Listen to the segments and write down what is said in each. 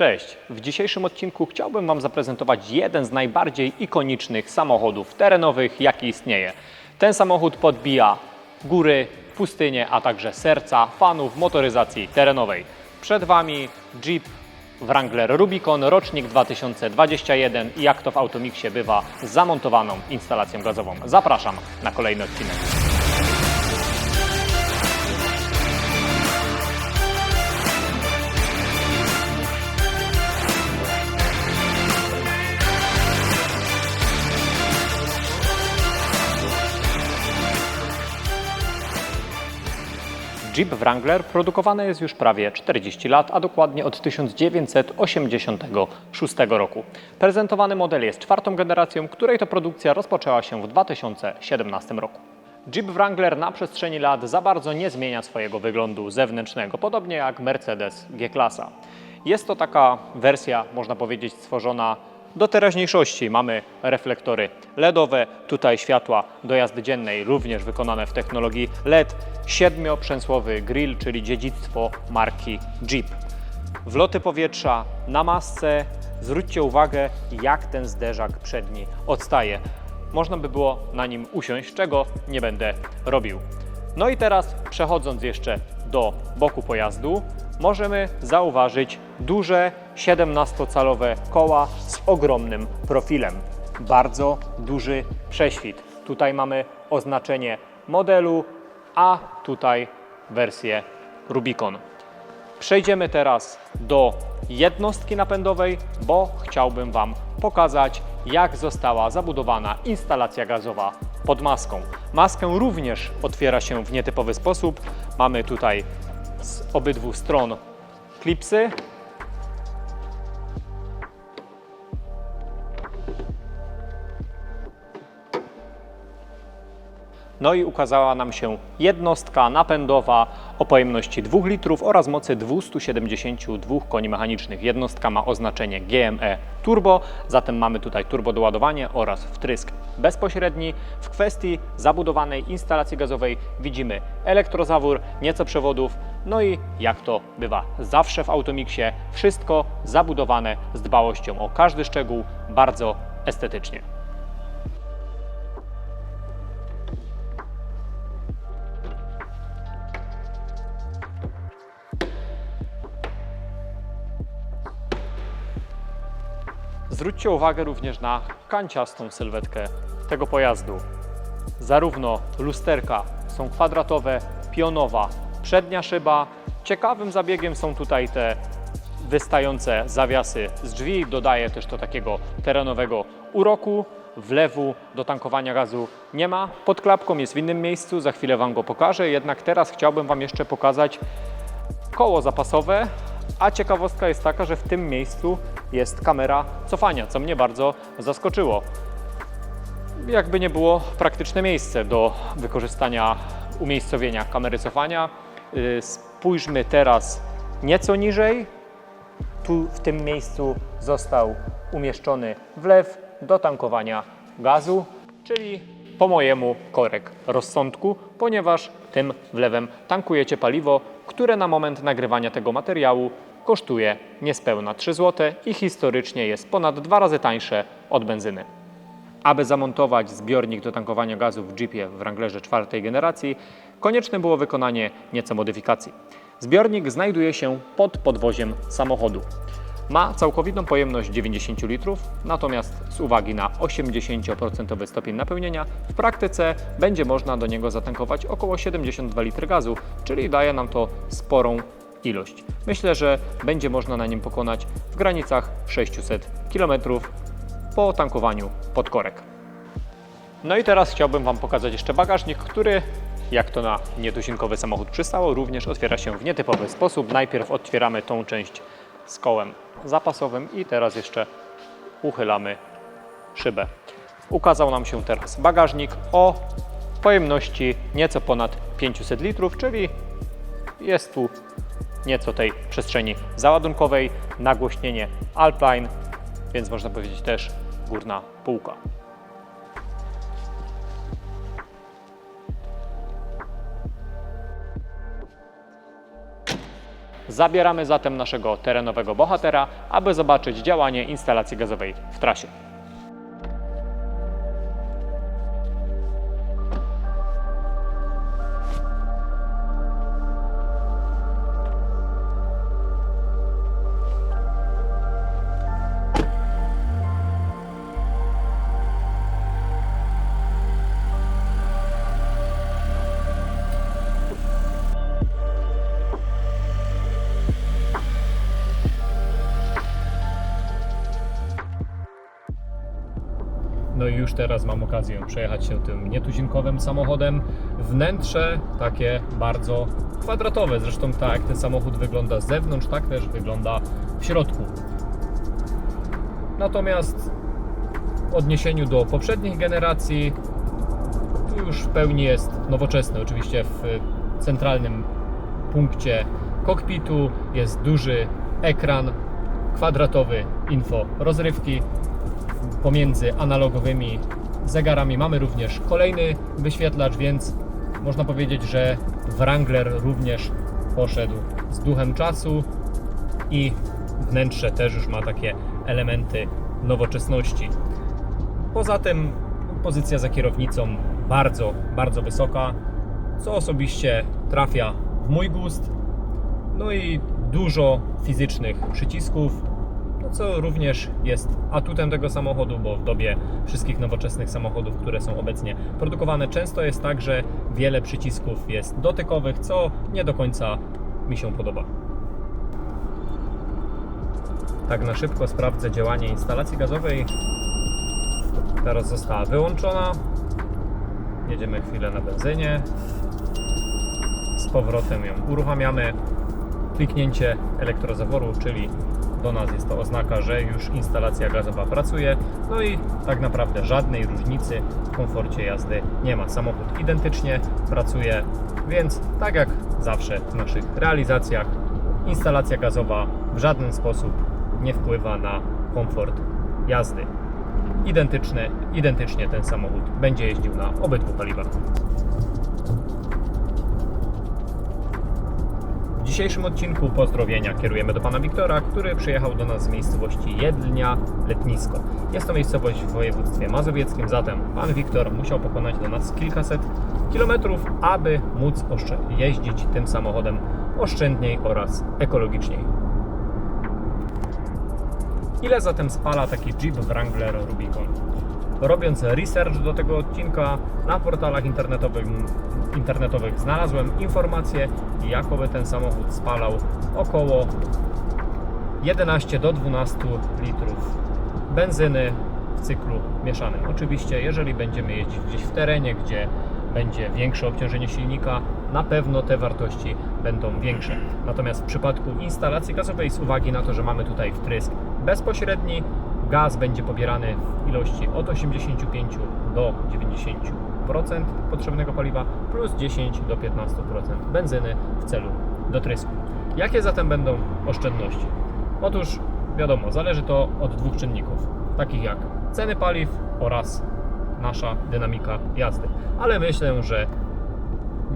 Cześć! W dzisiejszym odcinku chciałbym Wam zaprezentować jeden z najbardziej ikonicznych samochodów terenowych, jaki istnieje. Ten samochód podbija góry, pustynie, a także serca fanów motoryzacji terenowej. Przed Wami Jeep Wrangler Rubicon, rocznik 2021 i jak to w Automixie bywa zamontowaną instalacją gazową. Zapraszam na kolejny odcinek. Jeep Wrangler produkowany jest już prawie 40 lat, a dokładnie od 1986 roku. Prezentowany model jest czwartą generacją, której to produkcja rozpoczęła się w 2017 roku. Jeep Wrangler na przestrzeni lat za bardzo nie zmienia swojego wyglądu zewnętrznego, podobnie jak Mercedes G-klasa. Jest to taka wersja, można powiedzieć, stworzona do teraźniejszości. Mamy reflektory LEDowe, tutaj światła do jazdy dziennej, również wykonane w technologii LED, siedmioprzęsłowy grill, czyli dziedzictwo marki Jeep. Wloty powietrza na masce. Zwróćcie uwagę, jak ten zderzak przedni odstaje. Można by było na nim usiąść, czego nie będę robił. No i teraz przechodząc jeszcze do boku pojazdu, możemy zauważyć duże 17-calowe koła z ogromnym profilem. Bardzo duży prześwit. Tutaj mamy oznaczenie modelu, a tutaj wersję Rubicon. Przejdziemy teraz do jednostki napędowej, bo chciałbym Wam pokazać, jak została zabudowana instalacja gazowa pod maską. Maskę również otwiera się w nietypowy sposób. Mamy tutaj z obydwu stron klipsy. No i ukazała nam się jednostka napędowa o pojemności 2 litrów oraz mocy 272 koni mechanicznych. Jednostka ma oznaczenie GME Turbo, zatem mamy tutaj turbo doładowanie oraz wtrysk bezpośredni. W kwestii zabudowanej instalacji gazowej widzimy elektrozawór, nieco przewodów, no i jak to bywa zawsze w Automixie, wszystko zabudowane z dbałością o każdy szczegół, bardzo estetycznie. Zwróćcie uwagę również na kanciastą sylwetkę tego pojazdu. Zarówno lusterka są kwadratowe, pionowa, przednia szyba. Ciekawym zabiegiem są tutaj te wystające zawiasy z drzwi. Dodaje też to takiego terenowego uroku. Wlewu do tankowania gazu nie ma. Pod klapką jest w innym miejscu, za chwilę Wam go pokażę. Jednak teraz chciałbym Wam jeszcze pokazać koło zapasowe, a ciekawostka jest taka, że w tym miejscu jest kamera cofania, co mnie bardzo zaskoczyło. Jakby nie było praktyczne miejsce do wykorzystania umiejscowienia kamery cofania. Yy, Spójrzmy teraz nieco niżej. Tu w tym miejscu został umieszczony wlew do tankowania gazu, czyli po mojemu korek rozsądku, ponieważ tym wlewem tankujecie paliwo, które na moment nagrywania tego materiału kosztuje niespełna 3 zł i historycznie jest ponad dwa razy tańsze od benzyny. Aby zamontować zbiornik do tankowania gazu w Jeepie w Wranglerze czwartej generacji, konieczne było wykonanie nieco modyfikacji. Zbiornik znajduje się pod podwoziem samochodu. Ma całkowitą pojemność 90 litrów, natomiast z uwagi na 80% stopień napełnienia, w praktyce będzie można do niego zatankować około 72 litry gazu, czyli daje nam to sporą ilość. Myślę, że będzie można na nim pokonać w granicach 600 km po tankowaniu pod korek. No i teraz chciałbym Wam pokazać jeszcze bagażnik, który, jak to na nietuzinkowy samochód przystało, również otwiera się w nietypowy sposób. Najpierw otwieramy tą część z kołem zapasowym i teraz jeszcze uchylamy szybę. Ukazał nam się teraz bagażnik o pojemności nieco ponad 500 litrów, czyli jest tu nieco tej przestrzeni załadunkowej, nagłośnienie Alpine, więc można powiedzieć też górna półka. Zabieramy zatem naszego terenowego bohatera, aby zobaczyć działanie instalacji gazowej w trasie. No i już teraz mam okazję przejechać się tym nietuzinkowym samochodem. Wnętrze takie bardzo kwadratowe, zresztą tak jak ten samochód wygląda z zewnątrz, tak też wygląda w środku. Natomiast w odniesieniu do poprzednich generacji, już w pełni jest nowoczesny. Oczywiście w centralnym punkcie kokpitu jest duży ekran kwadratowy info rozrywki. Pomiędzy analogowymi zegarami mamy również kolejny wyświetlacz, więc można powiedzieć, że Wrangler również poszedł z duchem czasu i wnętrze też już ma takie elementy nowoczesności. Poza tym pozycja za kierownicą bardzo, bardzo wysoka, co osobiście trafia w mój gust. No i dużo fizycznych przycisków, co również jest atutem tego samochodu, bo w dobie wszystkich nowoczesnych samochodów, które są obecnie produkowane, często jest tak, że wiele przycisków jest dotykowych, co nie do końca mi się podoba. Tak na szybko sprawdzę działanie instalacji gazowej. Teraz została wyłączona. Jedziemy chwilę na benzynie. Z powrotem ją uruchamiamy. Kliknięcie elektrozaworu, czyli do nas jest to oznaka, że już instalacja gazowa pracuje. No i tak naprawdę żadnej różnicy w komforcie jazdy nie ma. Samochód identycznie pracuje, więc tak jak zawsze w naszych realizacjach, instalacja gazowa w żaden sposób nie wpływa na komfort jazdy. Identyczny, identycznie ten samochód będzie jeździł na obydwu paliwach. Dzisiejszym odcinku pozdrowienia kierujemy do pana Wiktora, który przyjechał do nas z miejscowości Jedlnia Letnisko. Jest to miejscowość w województwie mazowieckim, zatem pan Wiktor musiał pokonać do nas kilkaset kilometrów, aby móc jeździć tym samochodem oszczędniej oraz ekologiczniej. Ile zatem spala taki Jeep Wrangler Rubicon? Robiąc research do tego odcinka na portalach internetowych, internetowych znalazłem informację, jakoby ten samochód spalał około 11 do 12 litrów benzyny w cyklu mieszanym. Oczywiście, jeżeli będziemy jeździć gdzieś w terenie, gdzie będzie większe obciążenie silnika, na pewno te wartości będą większe. Natomiast w przypadku instalacji gazowej, z uwagi na to, że mamy tutaj wtrysk bezpośredni, gaz będzie pobierany w ilości od 85 do 90% potrzebnego paliwa plus 10 do 15% benzyny w celu dotrysku. Jakie zatem będą oszczędności? Otóż wiadomo, zależy to od dwóch czynników, takich jak ceny paliw oraz nasza dynamika jazdy. Ale myślę, że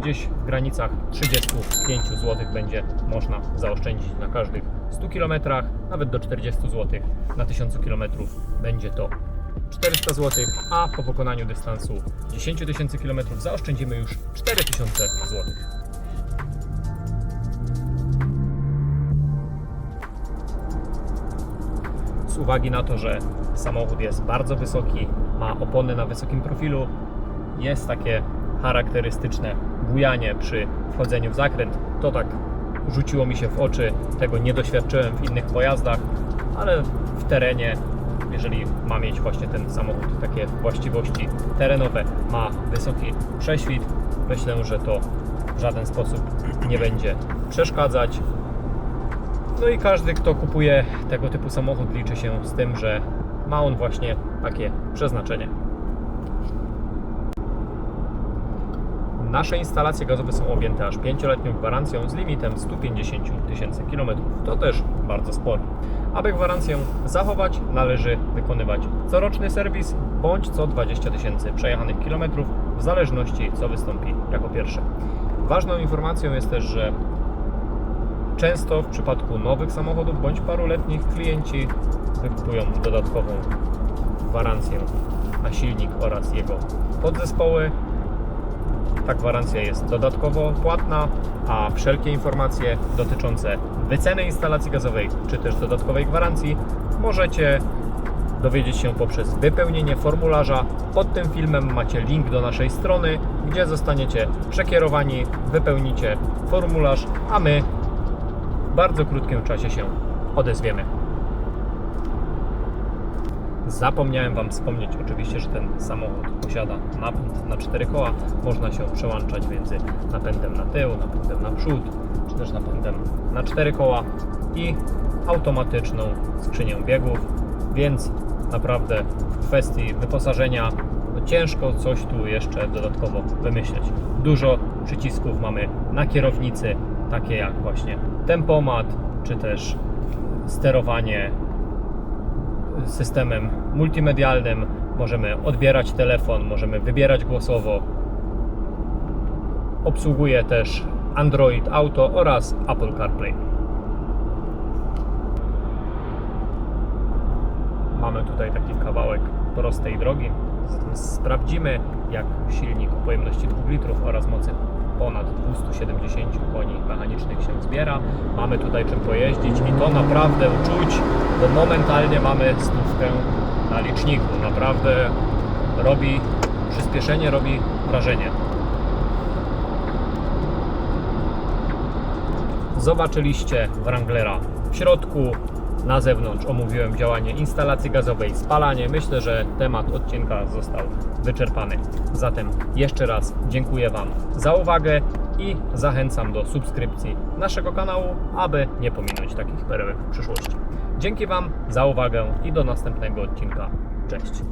gdzieś w granicach 35 zł będzie można zaoszczędzić na każdych 100 km, nawet do 40 zł na 1000 km będzie to 400 zł, a po pokonaniu dystansu 10 tysięcy km zaoszczędzimy już 4000 zł. Z uwagi na to, że samochód jest bardzo wysoki, ma opony na wysokim profilu, jest takie charakterystyczne bujanie przy wchodzeniu w zakręt. To tak rzuciło mi się w oczy, tego nie doświadczyłem w innych pojazdach, ale w terenie, jeżeli ma mieć właśnie ten samochód takie właściwości terenowe, ma wysoki prześwit, myślę, że to w żaden sposób nie będzie przeszkadzać. No i każdy, kto kupuje tego typu samochód, liczy się z tym, że ma on właśnie takie przeznaczenie. Nasze instalacje gazowe są objęte aż 5-letnią gwarancją z limitem 150 tysięcy km. To też bardzo sporo. Aby gwarancję zachować, należy wykonywać coroczny serwis bądź co 20 tysięcy przejechanych kilometrów, w zależności co wystąpi jako pierwsze. Ważną informacją jest też, że Często w przypadku nowych samochodów bądź paruletnich klienci wykupują dodatkową gwarancję na silnik oraz jego podzespoły. Ta gwarancja jest dodatkowo płatna, a wszelkie informacje dotyczące wyceny instalacji gazowej czy też dodatkowej gwarancji możecie dowiedzieć się poprzez wypełnienie formularza. Pod tym filmem macie link do naszej strony, gdzie zostaniecie przekierowani, wypełnicie formularz, a my w bardzo krótkim czasie się odezwiemy. Zapomniałem Wam wspomnieć oczywiście, że ten samochód posiada napęd na cztery koła. Można się przełączać między napędem na tył, napędem na przód, czy też napędem na cztery koła i automatyczną skrzynię biegów, więc naprawdę w kwestii wyposażenia no ciężko coś tu jeszcze dodatkowo wymyśleć. Dużo przycisków mamy na kierownicy, takie jak właśnie tempomat, czy też sterowanie systemem multimedialnym. Możemy odbierać telefon, możemy wybierać głosowo. Obsługuje też Android Auto oraz Apple CarPlay. Mamy tutaj taki kawałek prostej drogi. Zatem sprawdzimy, jak silnik o pojemności 2 litrów oraz mocy ponad 270 koni mechanicznych się zbiera. Mamy tutaj czym pojeździć i to naprawdę czuć, bo momentalnie mamy stówkę na liczniku. Naprawdę robi przyspieszenie, robi wrażenie. Zobaczyliście Wranglera w środku. Na zewnątrz omówiłem działanie instalacji gazowej, spalanie. Myślę, że temat odcinka został wyczerpany. Zatem jeszcze raz dziękuję Wam za uwagę i zachęcam do subskrypcji naszego kanału, aby nie pominąć takich perełek w przyszłości. Dzięki Wam za uwagę i do następnego odcinka. Cześć!